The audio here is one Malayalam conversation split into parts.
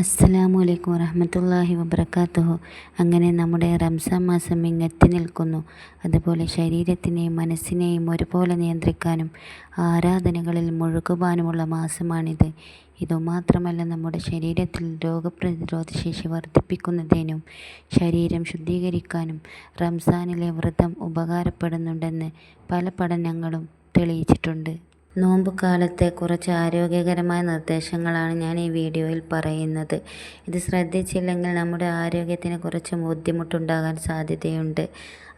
അസ്സലാമു അലൈക്കും വറഹമത്തല്ലാഹി വബറകാതുഹു അങ്ങനെ നമ്മുടെ റംസാൻ മാസം ഇങ്ങെത്തി നിൽക്കുന്നു. അതുപോലെ ശരീരത്തിനെയും മനസ്സിനെയും ഒരുപോലെ നിയന്ത്രിക്കാനും ആരാധനകളിൽ മുഴുകുവാനുമുള്ള മാസമാണിത്. ഇതുമാത്രമല്ല നമ്മുടെ ശരീരത്തിൽ രോഗപ്രതിരോധ ശേഷി വർദ്ധിപ്പിക്കുന്നതിനും ശരീരം ശുദ്ധീകരിക്കാനും റംസാനിലെ വ്രതം ഉപകാരപ്പെടുന്നുണ്ടെന്ന് പല പഠനങ്ങളും തെളിയിച്ചിട്ടുണ്ട്. നോമ്പുകാലത്തെ കുറച്ച് ആരോഗ്യകരമായ നിർദ്ദേശങ്ങളാണ് ഞാൻ ഈ വീഡിയോയിൽ പറയുന്നത്. ഇത് ശ്രദ്ധിച്ചില്ലെങ്കിൽ നമ്മുടെ ആരോഗ്യത്തിന് കുറച്ച് ബുദ്ധിമുട്ടുണ്ടാകാൻ സാധ്യതയുണ്ട്.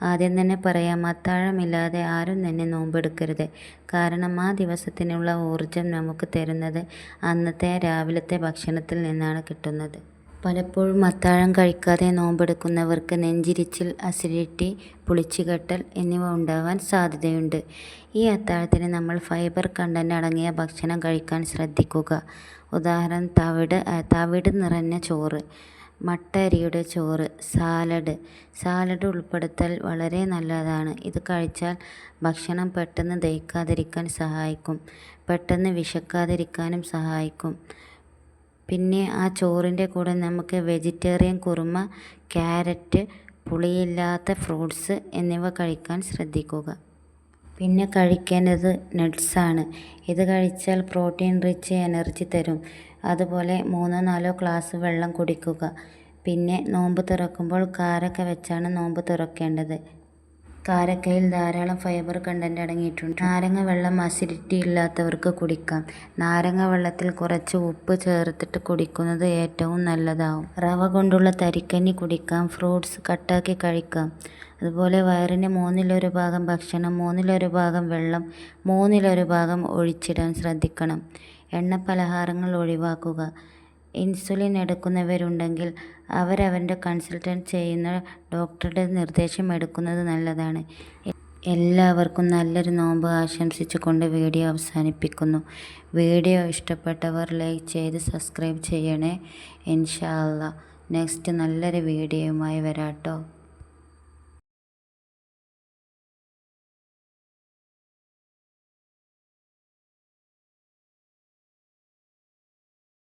ആദ്യം തന്നെ പറയാം അത്താഴമില്ലാതെ ആരും തന്നെ നോമ്പെടുക്കരുത്. കാരണം ആ ദിവസത്തിനുള്ള ഊർജം നമുക്ക് തരുന്നത് അന്നത്തെ രാവിലത്തെ ഭക്ഷണത്തിൽ നിന്നാണ് കിട്ടുന്നത്. പലപ്പോഴും അത്താഴം കഴിക്കാതെ നോമ്പെടുക്കുന്നവർക്ക് നെഞ്ചിരിച്ചിൽ അസിഡിറ്റി പുളിച്ചുകെട്ടൽ എന്നിവ ഉണ്ടാവാൻ സാധ്യതയുണ്ട്. ഈ അത്താഴത്തിന് നമ്മൾ ഫൈബർ കണ്ടന്റ് അടങ്ങിയ ഭക്ഷണം കഴിക്കാൻ ശ്രദ്ധിക്കുക. ഉദാഹരണം തവിട് തവിട് നിറഞ്ഞ ചോറ് മട്ടരിയുടെ ചോറ് സാലഡ്. സാലഡ് ഉൾപ്പെടുത്തൽ വളരെ നല്ലതാണ്. ഇത് കഴിച്ചാൽ ഭക്ഷണം പെട്ടെന്ന് ദഹിക്കാതിരിക്കാൻ സഹായിക്കും പെട്ടെന്ന് വിശക്കാതിരിക്കാനും സഹായിക്കും. പിന്നെ ആ ചോറിന്റെ കൂടെ നമുക്ക് വെജിറ്റേറിയൻ കുറുമ ക്യാരറ്റ് പുളിയില്ലാത്ത ഫ്രൂട്ട്സ് എന്നിവ കഴിക്കാൻ ശ്രദ്ധിക്കുക. പിന്നെ കഴിക്കേണ്ടത് നട്ട്സാണ്. ഇത് കഴിച്ചാൽ പ്രോട്ടീൻ റിച്ച് എനർജി തരും. അതുപോലെ മൂന്നോ നാലോ ഗ്ലാസ് വെള്ളം കുടിക്കുക. പിന്നെ നോമ്പ് തുറക്കുമ്പോൾ കാരക്ക വെച്ചാണ് നോമ്പ് തുറക്കേണ്ടത്. കാരക്കയിൽ ധാരാളം ഫൈബർ കണ്ടന്റ് അടങ്ങിയിട്ടുണ്ട്. നാരങ്ങ വെള്ളം അസിഡിറ്റി ഇല്ലാത്തവർക്ക് കുടിക്കാം. നാരങ്ങ വെള്ളത്തിൽ കുറച്ച് ഉപ്പ് ചേർത്തിട്ട് കുടിക്കുന്നത് ഏറ്റവും നല്ലതാവും. റവ കൊണ്ടുള്ള തരിക്കഞ്ഞി കുടിക്കാം. ഫ്രൂട്ട്സ് കട്ടാക്കി കഴിക്കാം. അതുപോലെ വയറിന് മൂന്നിലൊരു ഭാഗം ഭക്ഷണം മൂന്നിലൊരു ഭാഗം വെള്ളം മൂന്നിലൊരു ഭാഗം ഒഴിച്ചിടാൻ ശ്രദ്ധിക്കണം. എണ്ണ പലഹാരങ്ങൾ ഒഴിവാക്കുക. ഇൻസുലിൻ എടുക്കുന്നവരുണ്ടെങ്കിൽ അവരവന്റെ കൺസൾട്ടന്റ് ചെയ്യുന്ന ഡോക്ടറുടെ നിർദ്ദേശം എടുക്കുന്നത് നല്ലതാണ്. എല്ലാവർക്കും നല്ലൊരു നോമ്പ് ആശംസിച്ചുകൊണ്ട് വീഡിയോ അവസാനിപ്പിക്കുന്നു. വീഡിയോ ഇഷ്ടപ്പെട്ടവർ ലൈക്ക് ചെയ്ത് സബ്സ്ക്രൈബ് ചെയ്യണേ. ഇൻഷാ അല്ലാ നെക്സ്റ്റ് നല്ലൊരു വീഡിയോയുമായി വരാട്ടോ.